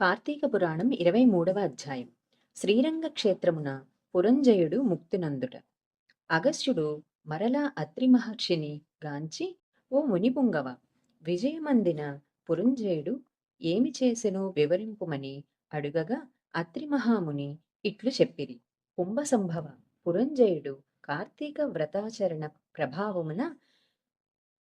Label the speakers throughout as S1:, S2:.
S1: కార్తీక పురాణం ఇరవై మూడవ అధ్యాయం. శ్రీరంగ క్షేత్రమున పురంజయుడు ముక్తినందుట. అగస్త్యుడు మరలా అత్రి మహర్షిని గాంచి ఓ మునిపుంగవ విజయమందిన పురంజయుడు ఏమి చేసెనో వివరింపుమని అడుగగా అత్రి మహాముని ఇట్లు చెప్పిరి. కుంభ సంభవ పురంజయుడు కార్తీక వ్రతాచరణ ప్రభావమున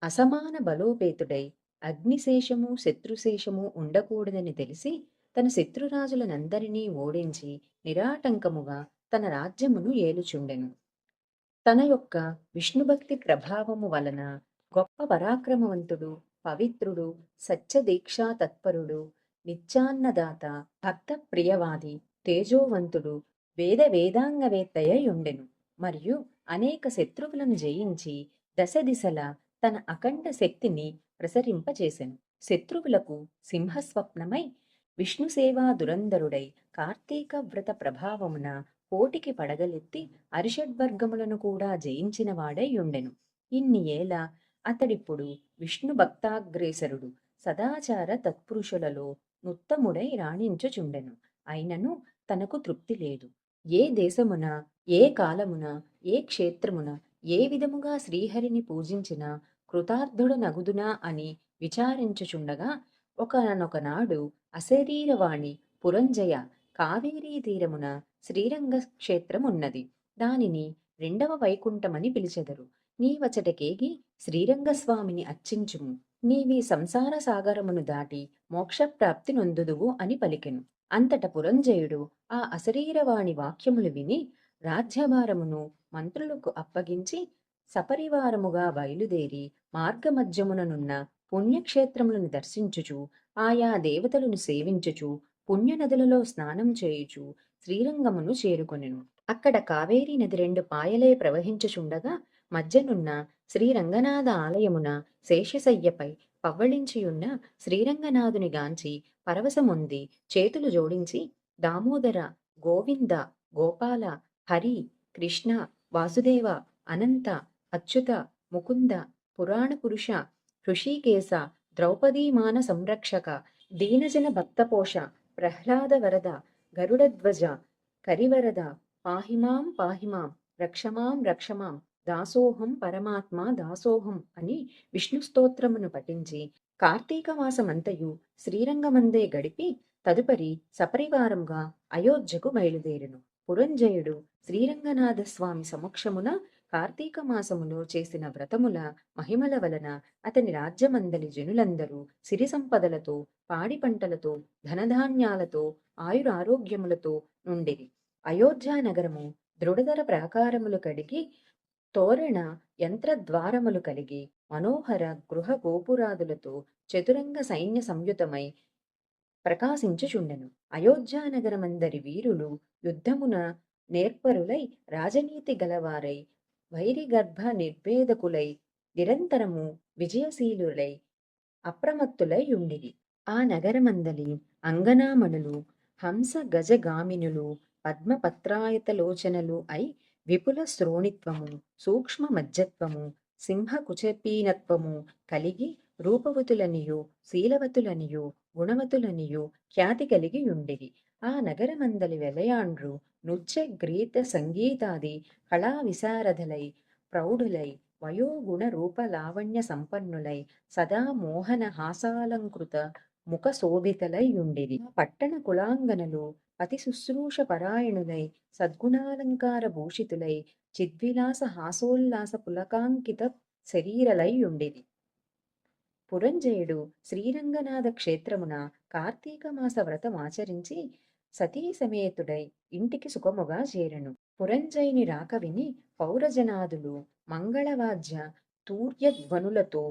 S1: అసమాన బలోపేతుడై అగ్నిశేషము శత్రుశేషము ఉండకూడదని తెలిసి తన శత్రురాజులనందరినీ ఓడించి నిరాటంకముగా తన రాజ్యమును ఏలుచుండెను. తన యొక్క విష్ణుభక్తి ప్రభావము వలన గొప్ప పరాక్రమవంతుడు పవిత్రుడు సత్యదీక్షా తత్పరుడు నిత్యాన్నదాత భక్త ప్రియవాది తేజోవంతుడు వేద వేదాంగవేత్తయ్య ఉండెను మరియు అనేక శత్రువులను జయించి దశ దిశల తన అఖండ శక్తిని ప్రసరింపచేసెను శత్రువులకు సింహస్వప్నమై విష్ణు సేవా దురంధరుడై కార్తీక వ్రత ప్రభావమున కోటికి పడగలెత్తి అరిషడ్వర్గములను కూడా జయించిన వాడై ఉండెను ఇన్ని ఏల అతడిప్పుడు విష్ణు భక్తాగ్రేసరుడు సదాచార తత్పురుషులలో నుత్తముడై రాణించుచుండెను. అయినను తనకు తృప్తి లేదు. ఏ దేశమున ఏ కాలమున ఏ క్షేత్రమున ఏ విధముగా శ్రీహరిని పూజించిన కృతార్థుడనగుదునా అని విచారించుచుండగా ఒకనొకనాడు అశరీరవాణి పురంజయ కావేరీ తీరమున శ్రీరంగ క్షేత్రమున్నది దానిని రెండవ వైకుంఠమని పిలిచెదరు. నీవచటకేగి శ్రీరంగస్వామిని అర్చించుము. నీవి సంసార సాగరమును దాటి మోక్షప్రాప్తి నొందుదువు అని పలికెను. అంతట పురంజయుడు ఆ అశరీరవాణి వాక్యములు విని రాజ్యభారమును మంత్రులకు అప్పగించి సపరివారముగా బయలుదేరి మార్గమధ్యముననున్న పుణ్యక్షేత్రములను దర్శించుచు ఆయా దేవతలను సేవించుచు పుణ్యనదులలో స్నానం చేయుచు శ్రీరంగమును చేరుకొనెను. అక్కడ కావేరీ నది రెండు పాయలే ప్రవహించుచుండగా మధ్యనున్న శ్రీరంగనాథ ఆలయమున శేషశయ్యపై పవ్వళించియున్న శ్రీరంగనాథుని గాంచి పరవశముంది చేతులు జోడించి దామోదర గోవింద గోపాల హరి కృష్ణ వాసుదేవ అనంత అచ్యుత ముకుంద పురాణ పురుష హృషికేశ ద్రౌపదీమాన సంరక్షక దీనజన భక్తపోష ప్రహ్లాద వరద గరుడధ్వజ కరివరద పాహిమాం పాహిమాం రక్షమాం రక్షమాం దాసోహం పరమాత్మ దాసోహం అని విష్ణు స్తోత్రమును పఠించి కార్తీక మాసమంతయు శ్రీరంగమందే గడిపి తదుపరి సపరివారంగా అయోధ్యకు బయలుదేరును. పురంజయుడు శ్రీరంగనాథ స్వామి సమక్షమున కార్తీక మాసములో చేసిన వ్రతముల మహిమల వలన అతని రాజ్యమందలి జనులందరూ సిరి సంపదలతో పాడి పంటలతో ధనధాన్యాలతో ఆయురారోగ్యములతో నుండిరి. అయోధ్యా నగరము దృఢధర ప్రాకారములు కడిగి తోరణ యంత్రద్వారములు కలిగి మనోహర గృహ గోపురాదులతో చతురంగ సైన్య సంయుతమై ప్రకాశించుచుండెను. అయోధ్యానగరమందరి వీరులు యుద్ధమున నేర్పరులై రాజనీతి గలవారై వైరిగర్భ నిర్భేదకులై నిరంతరము విజయశీలులై అప్రమత్తులై ఉండిరి. ఆ నగరమందలి అంగనామణులు హంస గజగామినులు పద్మపత్రాయతలోచనలు అయి విపుల శ్రోణిత్వము సూక్ష్మ మజ్జత్వము సింహకుచపీనత్వము కలిగి రూపవతులనియు శీలవతులనియు గుణవతులనియు ఖ్యాతి కలిగి ఉండిరి. ఆ నగరమందలి వెలయాండ్రు నృత్య గ్రీత సంగీతాది కళా విశారధలై ప్రౌఢులై వయోగుణ రూప లావణ్య సంపన్నులై సదా మోహన హాసాలంకృత ముఖ శోభితలై ఉండిరి పట్టణ కులాంగనలు అతి శుశ్రూష పరాయణులై సద్గుణాలంకార భూషితులై చిద్విలాస హాసోల్లాస పులకాంకిత శరీరలై ఉండిరి. పురంజయుడు శ్రీరంగనాథ క్షేత్రమున కార్తీక మాస వ్రతం ఆచరించి సతీ సమేతుడై ఇంటికి సుఖముగా చేరెను. పురంజయుని రాక విని పౌరజనాదులు మంగళవాద్య తూర్యధ్వనులతో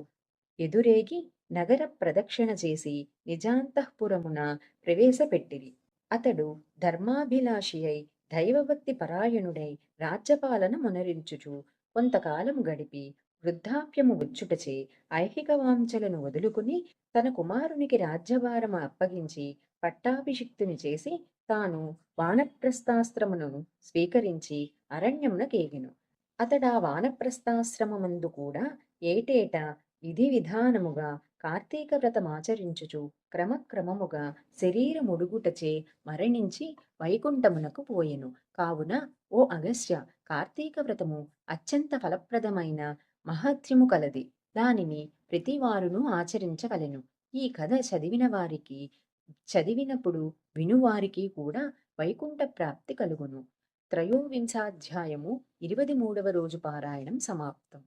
S1: ఎదురేగి నగర ప్రదక్షిణ చేసి నిజాంతఃపురమున ప్రవేశపెట్టిరి. అతడు ధర్మాభిలాషి అయి దైవభక్తి పరాయణుడై రాజ్యపాలన మునరించుచు కొంతకాలం గడిపి వృద్ధాప్యము వచ్చుటచే ఐహిక వాంఛలను వదులుకుని తన కుమారునికి రాజ్యభారము అప్పగించి పట్టాభిషిక్తుని చేసి తాను వానప్రస్థాశ్రమును స్వీకరించి అరణ్యమునకేగెను అతడా వానప్రస్థాశ్రమమందు కూడా ఏటేటా విధి విధానముగా కార్తీక వ్రతమాచరించుచు క్రమక్రమముగా శరీరముడుగుటచే మరణించి వైకుంఠమునకు పోయెను. కావున ఓ అగస్య కార్తీక వ్రతము అత్యంత ఫలప్రదమైన మహత్యము కలది. దానిని ప్రతివారును ఆచరించవలెను. ఈ కథ చదివిన వారికి చదివినప్పుడు వినువారికి కూడా వైకుంఠ ప్రాప్తి కలుగును. త్రయోవింశాధ్యాయము ఇరవై మూడవ రోజు పారాయణం సమాప్తం.